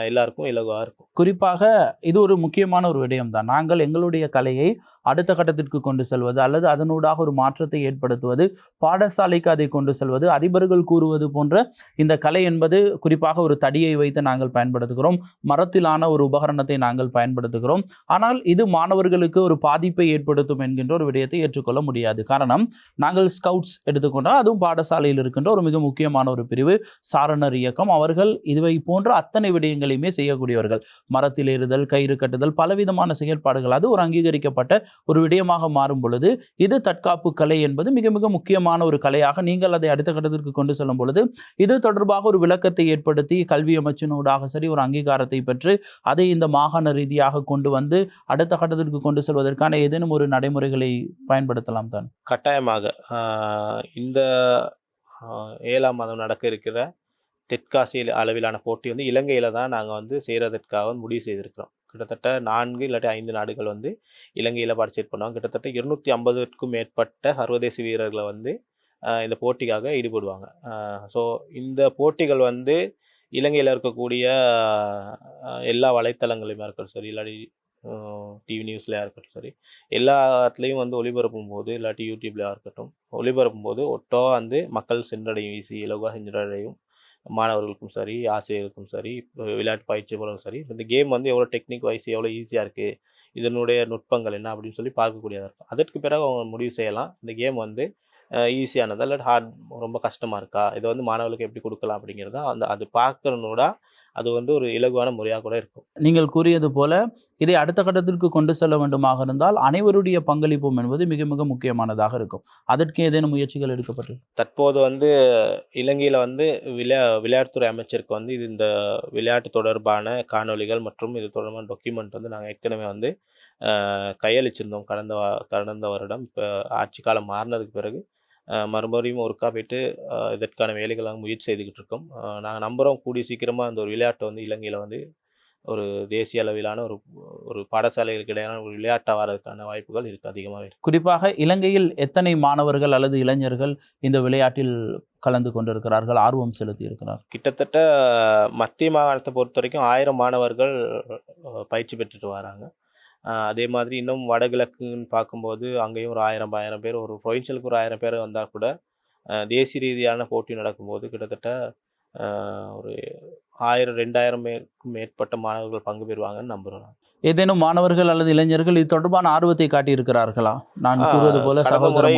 எல்லாருக்கும் இலகுவாக இருக்கும். குறிப்பாக இது ஒரு முக்கியமான ஒரு விடயம் தான் நாங்கள் எங்களுடைய கலையை அடுத்த கட்டத்திற்கு கொண்டு செல்வது அல்லது அதனூடாக ஒரு மாற்றத்தை ஏற்படுத்துவது பாடசாலைக்கு அதை கொண்டு செல்வது அதிபர்கள் கூறுவது போன்ற இந்த கலை என்பது குறிப்பாக ஒரு தடியை வைத்து நாங்கள் பயன்படுத்துகிறோம். மரத்திலான ஒரு உபகரணத்தை நாங்கள் பயன்படுத்துகிறோம். ஆனால் இது மாணவர்களுக்கு ஒரு பாதிப்பை ஏற்படுத்தும் என்கின்ற ஒரு விடயத்தை ஏற்றுக்கொள்ள முடியாது. காரணம் நாங்கள் ஸ்கவுட்ஸ் எடுத்துக்கொண்டால் அதுவும் பாடசாலையில் இருக்கின்ற ஒரு மிக முக்கியமான ஒரு பிரிவு சாரணர் இயக்கம். அவர்கள் இதுவை போன்ற அத்தனை காரியங்களையுமே செய்யக்கூடியவர்கள். மரத்தில் ஏறுதல் கயிறு கட்டுதல் பலவிதமான செயல்பாடுகள் அது ஒரு அங்கீகரிக்கப்பட்ட ஒரு விடயமாக மாறும் பொழுது இது தற்காப்பு கலை என்பது மிக மிக முக்கியமான ஒரு கலையாக நீங்கள் அதை அடுத்த கட்டத்திற்கு கொண்டு செல்லும் பொழுது இது தொடர்பாக ஒரு விளக்கத்தை ஏற்படுத்தி கல்வி அமைச்சினூடாக சரி ஒரு அங்கீகாரத்தை பெற்று அதை இந்த மாகாண ரீதியாக கொண்டு வந்து அடுத்த கட்டத்திற்கு கொண்டு செல்வதற்கான ஏதேனும் ஒரு நடைமுறைகளை பயன்படுத்தலாம் தான்? கட்டாயமாக ஆஹ் இந்த ஏழாம் மாதம் நடக்க இருக்கிற தெற்காசிய அளவிலான போட்டி வந்து இலங்கையில் தான் நாங்கள் வந்து செய்கிறதற்காக முடிவு செய்திருக்கிறோம். கிட்டத்தட்ட நான்கு இல்லாட்டி ஐந்து நாடுகள் வந்து இலங்கையில் பார்ட்டிசிபேட் பண்ணுவாங்க. கிட்டத்தட்ட இருநூற்றி ஐம்பதுக்கும் மேற்பட்ட சர்வதேச வீரர்களை வந்து இந்த போட்டிக்காக ஈடுபடுவாங்க. ஸோ இந்த போட்டிகள் வந்து இலங்கையில் இருக்கக்கூடிய எல்லா வலைத்தளங்களையுமே இருக்கட்டும் சரி இல்லாட்டி டிவி நியூஸ்லையாக இருக்கட்டும் சரி எல்லாத்துலேயும் வந்து ஒளிபரப்பும் போது இல்லாட்டி யூடியூப்லையாக இருக்கட்டும் ஒளிபரப்பும் போது ஒட்டோ வந்து மக்கள் சென்றடையும் ஈஸி இலகுவாக சென்றடையும் மாணவர்களுக்கும் சரி ஆசிரியர்களுக்கும் சரி விளையாட்டு போலும் சரி இந்த கேம் வந்து எவ்வளோ டெக்னிக் வைஸ் எவ்வளோ ஈஸியாக இருக்குது இதனுடைய நுட்பங்கள் என்ன அப்படின்னு சொல்லி பார்க்கக்கூடியதாக இருக்கும். அதற்கு பிறகு அவங்க முடிவு செய்யலாம். இந்த கேம் வந்து ஈஸியானதா இல்லை ஹார்ட் ரொம்ப கஷ்டமாக இருக்கா? இதை வந்து மாணவர்களுக்கு எப்படி கொடுக்கலாம் அப்படிங்கிறத? அந்த அது பார்க்கறனோட அது வந்து ஒரு இலகுவான முறையாக கூட இருக்கும். நீங்கள் கூறியது போல இதை அடுத்த கட்டத்திற்கு கொண்டு செல்ல வேண்டுமாக இருந்தால் அனைவருடைய பங்களிப்பும் என்பது மிக மிக முக்கியமானதாக இருக்கும். அதற்கு ஏதேனும் முயற்சிகள் எடுக்கப்பட்டு தற்போது வந்து இலங்கையில் வந்து விளையா விளையாட்டுத்துறை அமைச்சருக்கு வந்து இது இந்த விளையாட்டு தொடர்பான காணொளிகள் மற்றும் இது தொடர்பான டாக்குமெண்ட் வந்து நாங்கள் ஏற்கனவே வந்து கையளிச்சிருந்தோம் கடந்த கடந்த வருடம். இப்போ ஆட்சி காலம் மாறினதுக்கு பிறகு மறுபடியும் ஒருக்கா போயிட்டு இதற்கான வேலைகளை நாங்கள் முயற்சி செய்துக்கிட்டு இருக்கோம். நாங்கள் நம்புகிறோம் கூடிய சீக்கிரமாக அந்த ஒரு விளையாட்டை வந்து இலங்கையில் வந்து ஒரு தேசிய அளவிலான ஒரு ஒரு பாடசாலைகளுக்கு இடையான ஒரு விளையாட்டாக வர்றதுக்கான வாய்ப்புகள் இருக்குது அதிகமாகவே இருக்குது குறிப்பாக இலங்கையில் எத்தனை மாணவர்கள் அல்லது இளைஞர்கள் இந்த விளையாட்டில் கலந்து கொண்டிருக்கிறார்கள்? ஆர்வம் செலுத்தி இருக்கிறார் கிட்டத்தட்ட மத்திய மாகாணத்தை பொறுத்த வரைக்கும் ஆயிரம் மாணவர்கள் பயிற்சி பெற்றுட்டு வராங்க. அதே மாதிரி இன்னும் வடகிழக்குன்னு பார்க்கும்போது அங்கேயும் ஒரு ஆயிரம் ஆயிரம் பேர் ஒரு ப்ரொவின்ஷியலுக்கு ஒரு ஆயிரம் பேர் வந்தால் கூட தேசிய ரீதியான போட்டி நடக்கும்போது கிட்டத்தட்ட ஒரு ஆயிரம் ரெண்டாயிரம் மேற்கும் மேற்பட்ட மாணவர்கள் பங்கு பெறுவாங்கன்னு நம்புகிறோம் ஏதேனும் மாணவர்கள் அல்லது இளைஞர்கள் இது தொடர்பான ஆர்வத்தை காட்டியிருக்கிறார்களா? நான் கூறுவது போல சகோதர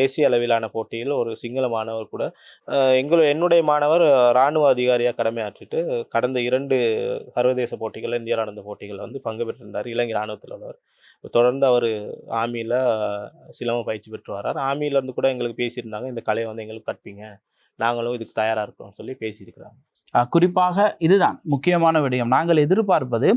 ஏசிய அளவிலான போட்டியில் ஒரு சிங்கள மாணவர் கூட எங்களு என்னுடைய மாணவர் இராணுவ அதிகாரியாக கடமையாற்றிட்டு கடந்த இரண்டு சர்வதேச போட்டிகள் இந்தியா நடந்த போட்டிகளில் வந்து பங்கு பெற்றிருந்தார். இலங்கை இராணுவத்தில் உள்ளவர். தொடர்ந்து அவர் ஆர்மியில் சிலம்ப பயிற்சி பெற்று வரார் ஆர்மியிலேருந்து கூட எங்களுக்கு பேசியிருந்தாங்க. இந்த கலையை வந்து எங்களுக்கு கற்பீங்க. நாங்களும் இதுக்கு தயாராக இருக்கிறோம் சொல்லி பேசியிருக்கிறாங்க. குறிப்பாக இதுதான் முக்கியமான விடயம். நாங்கள் எதிர்பார்ப்பது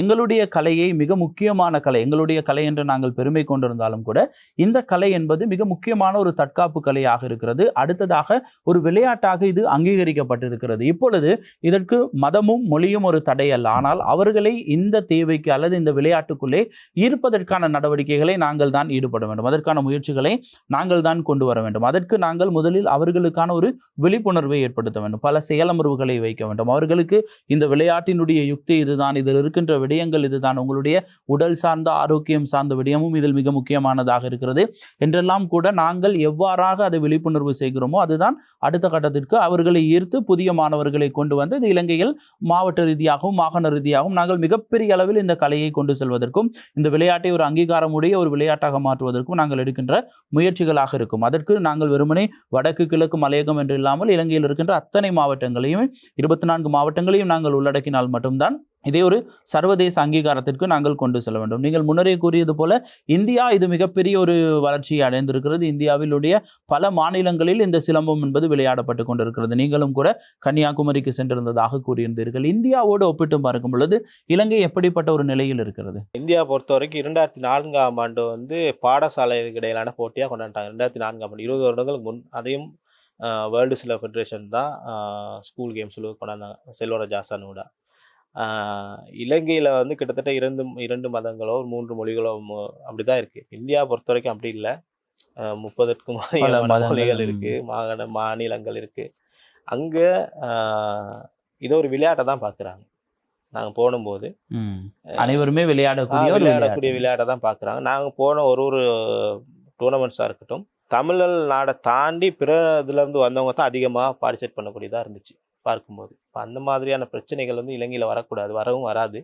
எங்களுடைய கலையை மிக முக்கியமான கலை எங்களுடைய கலை என்று நாங்கள் பெருமை கொண்டிருந்தாலும் கூட இந்த கலை என்பது மிக முக்கியமான ஒரு தற்காப்பு கலையாக இருக்கிறது. அடுத்ததாக ஒரு விளையாட்டாக இது அங்கீகரிக்கப்பட்டிருக்கிறது. இப்பொழுது இதற்கு மதமும் மொழியும் ஒரு தடை அல்ல. ஆனால் அவர்களை இந்த தேவைக்கு அல்லது இந்த விளையாட்டுக்குள்ளே ஈர்ப்பதற்கான நடவடிக்கைகளை நாங்கள் தான் ஈடுபட வேண்டும். அதற்கான முயற்சிகளை நாங்கள் தான் கொண்டு வர வேண்டும். அதற்கு நாங்கள் முதலில் அவர்களுக்கான ஒரு விழிப்புணர்வை ஏற்படுத்த வேண்டும். பல செயலமர்வுகளை வைக்க வேண்டும். அவர்களுக்கு இந்த விளையாட்டினுடைய யுக்தி இதுதான். இதில் இருக்கின்ற விடயங்கள் இதுதான். உங்களுடைய உடல் சார்ந்த ஆரோக்கியம் சார்ந்த விடயமும் இதில் மிக முக்கியமானதாக இருக்கிறது. என்றெல்லாம் கூட நாங்கள் எவ்வாறாக அதை விழிப்புணர்வு செய்கிறோமோ அதுதான் அடுத்த கட்டத்திற்கு அவர்களை ஈர்த்து புதிய மாணவர்களை கொண்டு வந்து இந்த இலங்கையில் மாவட்ட ரீதியாகவும் மாகாண ரீதியாகவும் நாங்கள் மிகப்பெரிய அளவில் இந்த கலையை கொண்டு செல்வதற்கும் இந்த விளையாட்டை ஒரு அங்கீகாரமுடைய ஒரு விளையாட்டாக மாற்றுவதற்கும் நாங்கள் எடுக்கின்ற முயற்சிகளாக இருக்கும். அதற்கு நாங்கள் வெறுமனே வடக்கு கிழக்கு மலையகம் என்று இல்லாமல் இலங்கையில் இருக்கின்ற அத்தனை மாவட்டங்களையும் இருபத்தி நான்கு மாவட்டங்களையும் நாங்கள் உள்ளடக்கினால் மட்டும்தான் இதே ஒரு சர்வதேச அங்கீகாரத்திற்கு நாங்கள் கொண்டு செல்ல வேண்டும். நீங்கள் முன்னரே கூறியது போல இந்தியா இது மிகப்பெரிய ஒரு வளர்ச்சியை அடைந்திருக்கிறது. இந்தியாவிலுடைய பல மாநிலங்களில் இந்த சிலம்பம் என்பது விளையாடப்பட்டு கொண்டிருக்கிறது. நீங்களும் கூட கன்னியாகுமரிக்கு சென்றிருந்ததாக கூறியிருந்தீர்கள். இந்தியாவோடு ஒப்பிட்டு பார்க்கும் பொழுது இலங்கை எப்படிப்பட்ட ஒரு நிலையில் இருக்கிறது? இந்தியா பொறுத்த வரைக்கும் இரண்டாயிரத்தி நான்காம் ஆண்டு வந்து பாடசாலைகளுக்கு இடையிலான போட்டியாக கொண்டாண்டாங்க ரெண்டாயிரத்தி நான்காம் ஆண்டு இருபது வருடங்களுக்கு முன் அதையும் வேர்ல்டு சில ஃபெடரேஷன் தான் ஸ்கூல் கேம்ஸில் கொண்டாந்தாங்க. செல்வராஜ் ஆசானோட இலங்கையில் வந்து கிட்டத்தட்ட இரண்டு இரண்டு மதங்களோ மூன்று மொழிகளோ அப்படி தான் இருக்குது இந்தியா பொறுத்த வரைக்கும் அப்படி இல்லை. முப்பதற்கும் மொழிகள். இருக்குது மாகாண மாநிலங்கள் இருக்குது அங்கே இதை ஒரு விளையாட்டை தான் பார்க்குறாங்க நாங்கள் போனும்போது. ம். அனைவருமே விளையாடக்கூடிய விளையாடக்கூடிய. விளையாட்டை. தான் பார்க்குறாங்க நாங்கள் போன ஒரு ஒரு டூர்னமெண்ட்ஸாக இருக்கட்டும் தமிழர் நாடை தாண்டி பிற இதுலேருந்து வந்தவங்க தான் அதிகமாக பார்ட்டிசிபேட் பண்ணக்கூடியதாக இருந்துச்சு பார்க்கும்போது. இப்போ அந்த மாதிரியான பிரச்சனைகள் வந்து இலங்கையில் வரக்கூடாது வரவும் வராது.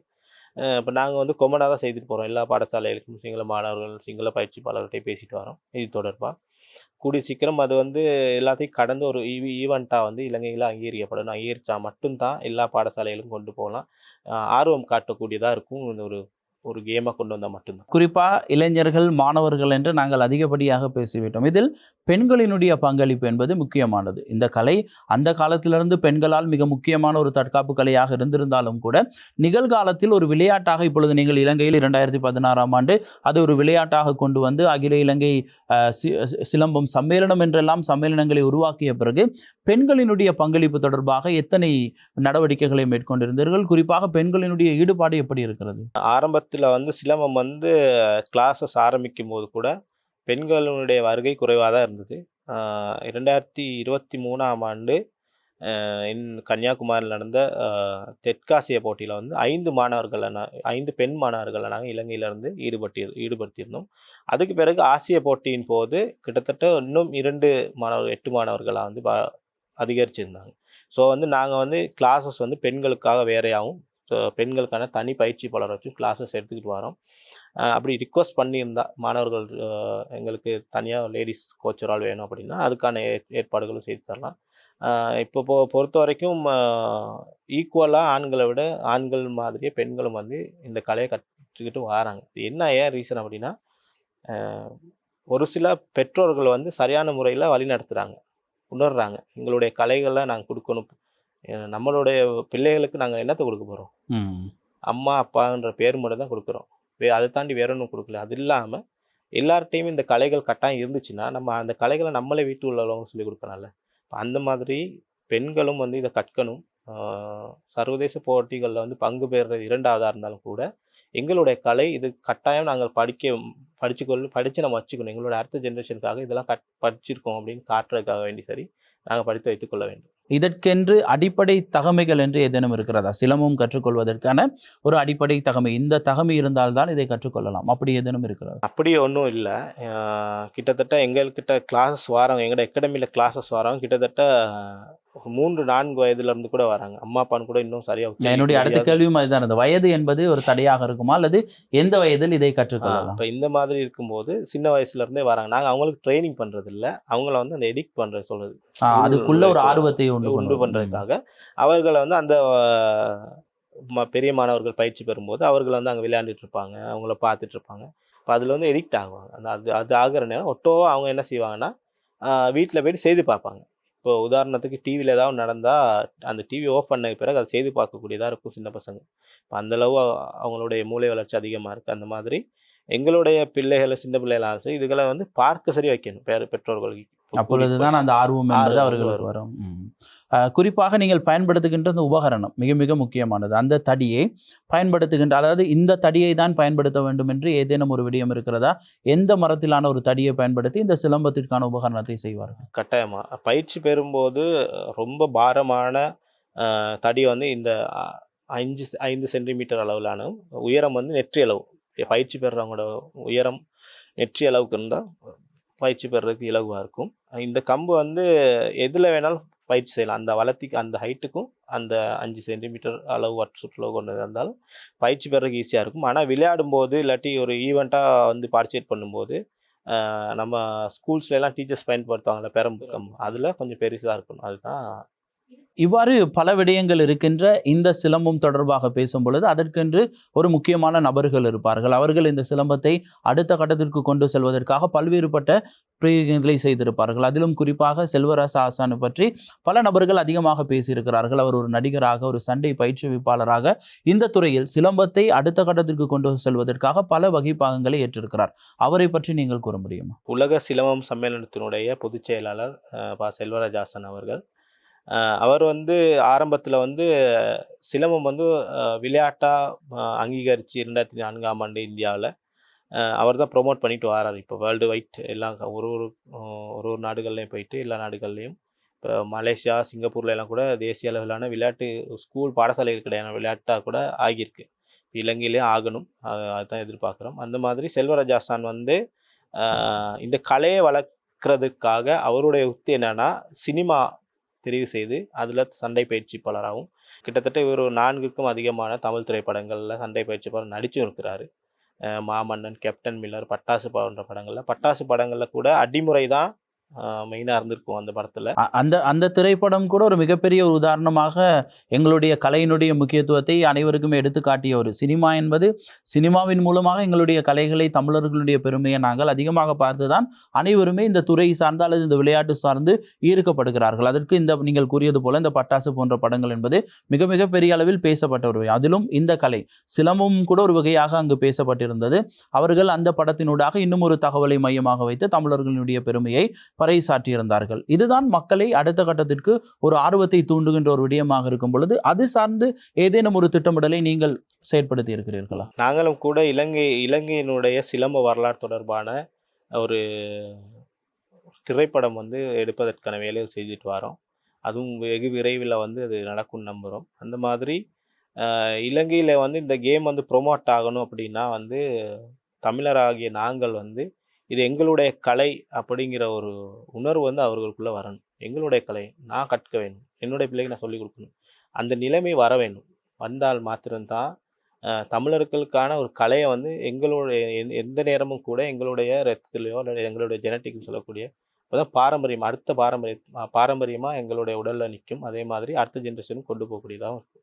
இப்போ நாங்கள் வந்து கொமனாக தான் செய்துட்டு போகிறோம் எல்லா பாடசாலைகளுக்கும் சிங்கள மாணவர்கள் சிங்கள பயிற்சிப்பாளர்கிட்ட பேசிட்டு வரோம். இது தொடர்பாக கூடிய சீக்கிரம் அது வந்து எல்லாத்தையும் கடந்து ஒரு ஈவி ஈவெண்ட்டாக வந்து இலங்கையில் அங்கீகரிக்கப்படணும். அங்கீகரித்தா மட்டும்தான் எல்லா பாடசாலைகளும் கொண்டு போகலாம். ஆர்வம் காட்டக்கூடியதாக இருக்கும் இந்த ஒரு ஒரு கேமாக கொண்டு வந்தால் மட்டும்தான். குறிப்பாக இளைஞர்கள் மாணவர்கள் என்று நாங்கள் அதிகப்படியாக பேசிவிட்டோம். இதில் பெண்களினுடைய பங்களிப்பு என்பது முக்கியமானது. இந்த கலை அந்த காலத்திலிருந்து பெண்களால் மிக முக்கியமான ஒரு தற்காப்பு கலையாக இருந்திருந்தாலும் கூட நிகழ்காலத்தில் ஒரு விளையாட்டாக இப்பொழுது நீங்கள் இலங்கையில் இரண்டாயிரத்தி பதினாறாம் ஆண்டு அது ஒரு விளையாட்டாக கொண்டு வந்து அகில இலங்கை சிலம்பம் சம்மேளனம் என்றெல்லாம் சம்மேளனங்களை உருவாக்கிய பிறகு பெண்களினுடைய பங்களிப்பு தொடர்பாக எத்தனை நடவடிக்கைகளை மேற்கொண்டிருந்தீர்கள்? குறிப்பாக பெண்களினுடைய ஈடுபாடு எப்படி இருக்கிறது? ஆரம்பத்தில் வந்து சிலம்பம் வந்து கிளாஸஸ் ஆரம்பிக்கும் போது கூட பெண்களுடைய வருகை குறைவாக தான் இருந்தது. இரண்டாயிரத்தி இருபத்தி மூணாம் ஆண்டு இன் கன்னியாகுமரியில் நடந்த தெற்காசிய போட்டியில் வந்து ஐந்து மாணவர்களை ஐந்து பெண் மாணவர்களை நாங்கள் இலங்கையிலேருந்து ஈடுபட்டி ஈடுபடுத்தியிருந்தோம். அதுக்கு பிறகு ஆசிய போட்டியின் போது கிட்டத்தட்ட இன்னும் இரண்டு மாணவர்கள் எட்டு மாணவர்களாக வந்து ப- அதிகரிச்சிருந்தாங்க. ஸோ வந்து நாங்கள் வந்து கிளாஸஸ் வந்து பெண்களுக்காக வேறையாகவும் பெண்களுக்கான தனி பயிற்சி பலர் வச்சு கிளாஸஸ் எடுத்துக்கிட்டு வரோம். அப்படி ரிக்வஸ்ட் பண்ணியிருந்தா மாணவர்கள் எங்களுக்கு தனியாக லேடிஸ் கோச்சரால் வேணும் அப்படின்னா அதுக்கான ஏ ஏற்பாடுகளும் செய்து தரலாம். இப்போ பொ பொறுத்த வரைக்கும் ஈக்குவலாக ஆண்களை விட ஆண்கள் மாதிரியே பெண்களும் வந்து இந்த கலையை கற்றுக்கிட்டு வராங்க. என்ன ஏன் ரீசன் அப்படின்னா ஒரு சில பெற்றோர்கள் வந்து சரியான முறையில் வழி நடத்துகிறாங்க உணர்றாங்க. எங்களுடைய கலைகளை நாங்கள் கொடுக்கணும் நம்மளுடைய பிள்ளைகளுக்கு நாங்கள் என்னத்தை கொடுக்க போகிறோம் அம்மா அப்பான்ற பேர் மட்டும் தான் கொடுக்குறோம். வே அதை தாண்டி வேற ஒன்றும் கொடுக்கல. அது இல்லாமல் எல்லார்ட்டையும் இந்த கலைகள் கட்டாயம் இருந்துச்சுன்னா நம்ம அந்த கலைகளை நம்மளே வீட்டு உள்ளவங்க சொல்லி கொடுக்கலாம்ல. இப்ப அந்த மாதிரி பெண்களும் வந்து இதை கற்கணும். சர்வதேச போட்டிகளில் வந்து பங்கு பெறுறது இரண்டாவதாக இருந்தாலும் கூட எங்களுடைய கலை இது கட்டாயம் நாங்கள் படிக்க படிச்சுக்கொள்ள படித்து நம்ம வச்சுக்கணும். எங்களோட அடுத்த ஜென்ரேஷனுக்காக இதெல்லாம் கட் படிச்சிருக்கோம் அப்படின்னு காட்டுறதுக்காக வேண்டி சரி நாங்கள் படித்து வைத்துக்கொள்ள வேண்டும். இதற்கென்று அடிப்படை தகமைகள் என்று ஏதேனும் இருக்கிறதா? சிலமும் கற்றுக்கொள்வதற்கான ஒரு அடிப்படை தகமை. இந்த தகமை இருந்தால்தான் இதை கற்றுக்கொள்ளலாம். அப்படி ஏதேனும் இருக்கிறதா? அப்படி ஒன்றும் இல்லை. கிட்டத்தட்ட எங்கள்கிட்ட கிளாஸஸ் வாரம் எங்களோட அகாடமியில் கிளாஸஸ் வாரம் கிட்டத்தட்ட மூன்று நான்கு வயதுல இருந்து கூட வராங்க. அம்மா அப்பான்னு கூட இன்னும் சரியா என்னுடைய அடுத்த. கேள்வியும் அதுதான். இந்த வயது என்பது ஒரு தடையாக இருக்குமா? அல்லது எந்த வயதில் இதை ஆ, கற்றுக்கொள்ளலாம்? இப்ப இந்த மாதிரி இருக்கும்போது சின்ன வயசுல இருந்தே வராங்க. நாங்க அவங்களுக்கு ட்ரைனிங் பண்றது இல்ல அவங்கள வந்து அந்த எடிட் பண்றது சொல்றது. அதுக்குள்ள ஒரு ஆர்வத்தை உண்டு உண்டு. பண்றதுக்காக. அவர்களை வந்து அந்த பெரிய மாணவர்கள் பயிற்சி பெறும்போது அவர்கள் வந்து அங்கே விளையாண்டுட்டு இருப்பாங்க அவங்கள பார்த்துட்டு இருப்பாங்க இப்போ அதில் வந்து எடிக்ட் ஆகுவாங்க. அந்த அது அது ஆகிற நேரம் ஒட்டோவா அவங்க என்ன செய்வாங்கன்னா வீட்டில் போயிட்டு செய்து பார்ப்பாங்க. இப்போ உதாரணத்துக்கு டிவியில் ஏதாவது நடந்தால் அந்த டிவி ஆஃப் பண்ண பிறகு அதை செய்து பார்க்கக்கூடியதாக இருக்கும் சின்ன பசங்க. இப்போ அந்தளவு அவங்களுடைய மூளை வளர்ச்சி அதிகமாக இருக்குது அந்த மாதிரி எங்களுடைய பிள்ளைகளை சின்ன பிள்ளைகளாக சரி இதுகளை வந்து பார்க்க சரி வைக்கணும். பேர் பெற்றோர்களுக்கு அப்பொழுதுதான் அந்த ஆர்வம் என்பது அவர்களுக்கு வரும். குறிப்பாக நீங்கள் பயன்படுத்துகின்ற அந்த உபகரணம் மிக மிக முக்கியமானது. அந்த தடியை பயன்படுத்துகின்ற அதாவது இந்த தடியை தான் பயன்படுத்த வேண்டும் என்று ஏதேனும் ஒரு விடயம் இருக்கிறதா? எந்த மரத்திலான ஒரு தடியை பயன்படுத்தி இந்த சிலம்பத்திற்கான உபகரணத்தை செய்வார்கள்? கட்டாயமாக பயிற்சி பெறும்போது ரொம்ப பாரமான தடி வந்து இந்த அஞ்சு ஐந்து சென்டிமீட்டர் அளவிலான உயரம் வந்து நெற்றி அளவு பயிற்சி பெறுறவங்களோட உயரம் நெற்றி அளவுக்கு இருந்தால் பயிற்சி பெறுறதுக்கு இலகுவாக இருக்கும். இந்த கம்பு வந்து எதில் வேணாலும் பயிற்சி செய்யலாம். அந்த வளர்த்திக்கு அந்த ஹைட்டுக்கும் அந்த அஞ்சு சென்டிமீட்டர் அளவு வட் சுற்றுலவு கொண்டு இருந்தாலும் பயிற்சி பெறதுக்கு ஈஸியாக இருக்கும். ஆனால் விளையாடும்போது இல்லாட்டி ஒரு ஈவெண்ட்டாக வந்து பார்ட்டிசிபேட் பண்ணும்போது நம்ம ஸ்கூல்ஸ்ல எல்லாம் டீச்சர்ஸ் பயன்படுத்துவாங்கல்ல பெரம்பு கம்பு. அதில் கொஞ்சம் பெருசாக இருக்கணும். அதுதான் இவ்வாறு பல விடயங்கள் இருக்கின்ற இந்த சிலம்பம் தொடர்பாக பேசும் பொழுது அதற்கென்று ஒரு முக்கியமான நபர்கள் இருப்பார்கள். அவர்கள் இந்த சிலம்பத்தை அடுத்த கட்டத்திற்கு கொண்டு செல்வதற்காக பல்வேறுபட்ட பிரயோகங்களை செய்திருப்பார்கள். அதிலும் குறிப்பாக செல்வராச ஆசானை பற்றி பல நபர்கள் அதிகமாக பேசியிருக்கிறார்கள். அவர் ஒரு நடிகராக ஒரு சண்டை பயிற்றுவிப்பாளராக இந்த துறையில் சிலம்பத்தை அடுத்த கட்டத்திற்கு கொண்டு செல்வதற்காக பல வகைப்பாகங்களை ஏற்றிருக்கிறார். அவரை பற்றி நீங்கள் கூற முடியுமா? உலக சிலம்பம் சம்மேளனத்தினுடைய பொதுச் செயலாளர் அஹ், ப அவர்கள் அவர் வந்து ஆரம்பத்தில் வந்து சிலம்பம் வந்து விளையாட்டாக அங்கீகரித்து இரண்டாயிரத்தி நான்காம் ஆண்டு இந்தியாவில் அவர் தான் ப்ரொமோட் பண்ணிட்டு வரார். இப்போ வேர்ல்டு வைட் எல்லா ஒரு ஒரு ஒரு ஒரு நாடுகள்லையும் போயிட்டு எல்லா நாடுகள்லையும். இப்போ மலேசியா சிங்கப்பூர்ல எல்லாம் கூட தேசிய அளவிலான விளையாட்டு ஸ்கூல் பாடசாலைகள் கிடையாது விளையாட்டாக கூட ஆகியிருக்கு. இலங்கையிலேயே ஆகணும். அது- அதுதான் எதிர்பார்க்குறோம். அந்த மாதிரி செல்வராஜாசான் வந்து இந்த கலையை வளர்க்குறதுக்காக அவருடைய உத்தி என்னென்னா சினிமா தெரிவு செய்து அதில் சண்டை பயிற்சிப்பாளராகவும் கிட்டத்தட்ட இவர் ஒரு நான்குக்கும் அதிகமான தமிழ் திரைப்படங்களில் சண்டை பயிற்சிப்பாளர் நடிச்சும் இருக்கிறாரு. மாமன்னன் கேப்டன் மில்லர் பட்டாசு போன்ற படங்களில். பட்டாசு படங்களில் கூட அடிமுறை தான் மெயினாக இருந்திருக்கும் அந்த படத்தில். அந்த அந்த திரைப்படம் கூட ஒரு மிகப்பெரிய ஒரு உதாரணமாக எங்களுடைய கலையினுடைய முக்கியத்துவத்தை அனைவருக்குமே எடுத்து காட்டிய ஒரு சினிமா என்பது சினிமாவின் மூலமாக எங்களுடைய கலைகளை தமிழர்களுடைய பெருமையை நாங்கள் அதிகமாக பார்த்து தான் அனைவருமே இந்த துறை சார்ந்த அல்லது இந்த விளையாட்டு சார்ந்து ஈர்க்கப்படுகிறார்கள். அதற்கு இந்த நீங்கள் கூறியது போல இந்த பட்டாசு போன்ற படங்கள் என்பது மிக மிக பெரிய அளவில் பேசப்பட்ட ஒரு அதிலும் இந்த கலை சிலம்பமும் கூட ஒரு வகையாக அங்கு பேசப்பட்டிருந்தது. அவர்கள் அந்த படத்தினூடாக இன்னும் ஒரு தகவலை மையமாக வைத்து தமிழர்களுடைய பெருமையை பறைசாற்றியிருந்தார்கள். இதுதான் மக்களை அடுத்த கட்டத்திற்கு ஒரு ஆர்வத்தை தூண்டுகின்ற ஒரு விடயமாக இருக்கும் பொழுது அது சார்ந்து ஏதேனும் ஒரு திட்டமிடலை நீங்கள் செயற்படுத்தி இருக்கிறீர்களா நாங்களும் கூட இலங்கை இலங்கையினுடைய சிலம்ப வரலாறு தொடர்பான ஒரு திரைப்படம் வந்து எடுப்பதற்கான வேலைகள் செய்துட்டு வரோம். அதுவும் வெகு விரைவில் வந்து அது நடக்கும்னு நம்புகிறோம் அந்த மாதிரி இலங்கையில் வந்து இந்த கேம் வந்து ப்ரொமோட் ஆகணும் அப்படின்னா வந்து தமிழராகிய நாங்கள் வந்து இது எங்களுடைய கலை அப்படிங்கிற ஒரு உணர்வு வந்து அவர்களுக்குள்ளே வரணும். எங்களுடைய கலை நான் கற்க வேணும் என்னுடைய பிள்ளைக்கு நான் சொல்லிக் கொடுக்கணும். அந்த நிலைமை வர வேண்டும். வந்தால் மாத்திரம்தான் தமிழர்களுக்கான ஒரு கலையை வந்து எங்களுடைய எந்த- எந்த நேரமும் கூட எங்களுடைய ரத்தத்திலையோ அல்லது எங்களுடைய ஜெனட்டிக்னு சொல்லக்கூடிய அப்போதான் பாரம்பரியம் அடுத்த பாரம்பரிய பாரம்பரியமாக எங்களுடைய உடலில் நிற்கும். அதே மாதிரி அடுத்த ஜென்ரேஷனும் கொண்டு போகக்கூடியதாகவும் இருக்கும்.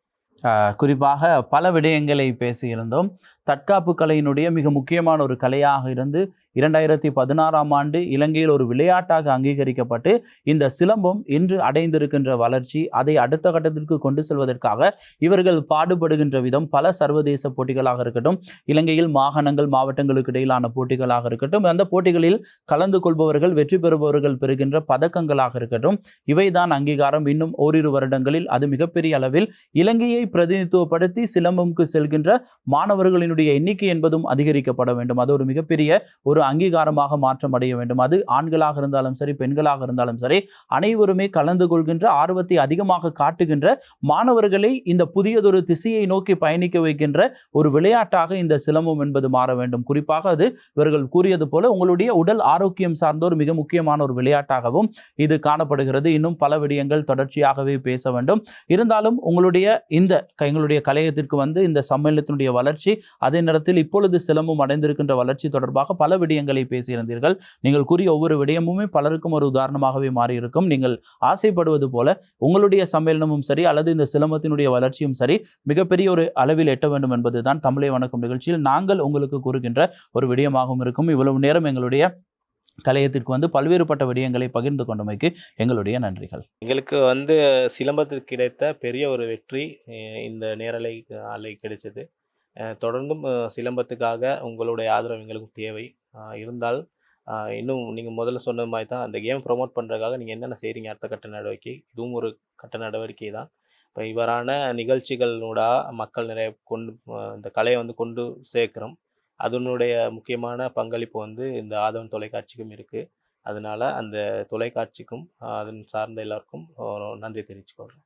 குறிப்பாக பல விடயங்களை பேசியிருந்தோம் தற்காப்பு கலையினுடைய மிக முக்கியமான ஒரு கலையாக இருந்து இரண்டாயிரத்தி பதினாறாம் ஆண்டு இலங்கையில் ஒரு விளையாட்டாக அங்கீகரிக்கப்பட்டு இந்த சிலம்பம் இன்று அடைந்திருக்கின்ற வளர்ச்சி அதை அடுத்த கட்டத்திற்கு கொண்டு செல்வதற்காக இவர்கள் பாடுபடுகின்ற விதம் பல சர்வதேச போட்டிகளாக இருக்கட்டும் இலங்கையில் மாகாணங்கள் மாவட்டங்களுக்கு இடையிலான போட்டிகளாக இருக்கட்டும் அந்த போட்டிகளில் கலந்து கொள்பவர்கள் வெற்றி பெறுபவர்கள் பெறுகின்ற பதக்கங்களாக இருக்கட்டும் இவைதான் அங்கீகாரம். இன்னும் ஓரிரு வருடங்களில் அது மிகப்பெரிய அளவில் இலங்கையை பிரதிநிதித்துவப்படுத்தி சிலம்பம்க்கு செல்கின்ற மாணவர்களினுடைய எண்ணிக்கை என்பதும் அதிகரிக்கப்பட வேண்டும். அது ஒரு மிகப்பெரிய ஒரு அங்கீகாரமாக மாற்றம் அடைய வேண்டும். அது ஆண்களாக இருந்தாலும் சரி பெண்களாக இருந்தாலும் சரி அனைவருமே கலந்து கொள்கின்ற ஆர்வத்தை அதிகமாக காட்டுகின்ற மாணவர்களை இந்த புதியதொரு திசையை நோக்கி பயணிக்க வைக்கின்ற ஒரு விளையாட்டாக இந்த சிலம்பம் என்பது மாற வேண்டும். குறிப்பாக அது இவர்கள் கூறியது போல உங்களுடைய உடல் ஆரோக்கியம் சார்ந்த ஒரு மிக முக்கியமான ஒரு விளையாட்டாகவும் இது காணப்படுகிறது. இன்னும் பல விடயங்கள் தொடர்ச்சியாகவே பேச வேண்டும். இருந்தாலும் உங்களுடைய இந்த எங்களுடைய கலையத்திற்கு வந்து இந்த சம்மேளனத்தினுடைய வளர்ச்சி அதே நேரத்தில் இப்பொழுது சிலம்பம் அடைந்திருக்கின்ற வளர்ச்சி தொடர்பாக பல விடயங்களை பேசியிருந்தீர்கள். நீங்கள் கூறிய ஒவ்வொரு விடயமுமே பலருக்கும் ஒரு உதாரணமாகவே மாறியிருக்கும். நீங்கள் ஆசைப்படுவது போல உங்களுடைய சம்மேளனமும் சரி அல்லது இந்த சிலம்பத்தினுடைய வளர்ச்சியும் சரி மிகப்பெரிய ஒரு அளவில் எட்ட வேண்டும் என்பதுதான் தமிழை வணக்கம் நிகழ்ச்சியில் நாங்கள் உங்களுக்கு கூறுகின்ற ஒரு விடயமாகவும் இருக்கும். இவ்வளவு நேரம் எங்களுடைய கலையத்திற்கு வந்து பல்வேறுபட்ட விடயங்களை பகிர்ந்து கொண்டமைக்கு எங்களுடைய நன்றிகள். எங்களுக்கு வந்து சிலம்பத்துக்கு கிடைத்த பெரிய ஒரு வெற்றி இந்த நேரலை அலை கிடைச்சது. தொடர்ந்தும் சிலம்பத்துக்காக உங்களுடைய ஆதரவு எங்களுக்கும் தேவை. இருந்தால் இன்னும் நீங்கள் முதல்ல சொன்ன மாதிரி தான் அந்த கேம் ப்ரொமோட் பண்ணுறதுக்காக நீங்கள் என்னென்ன செய்கிறீங்க அடுத்த கட்ட நடவடிக்கை? இதுவும் ஒரு கட்ட நடவடிக்கை தான். இப்போ இவ்வாறான நிகழ்ச்சிகளோட மக்கள் நிறைய கொண்டு இந்த கலையை வந்து கொண்டு சேர்க்குறோம். அதனுடைய முக்கியமான பங்களிப்பு வந்து இந்த ஆதவன் தொலைக்காட்சிக்கும் இருக்குது அதனால அந்த தொலைக்காட்சிக்கும் அதன் சார்ந்த எல்லாருக்கும் நன்றி தெரிவிச்சுக்கொள்கிறேன்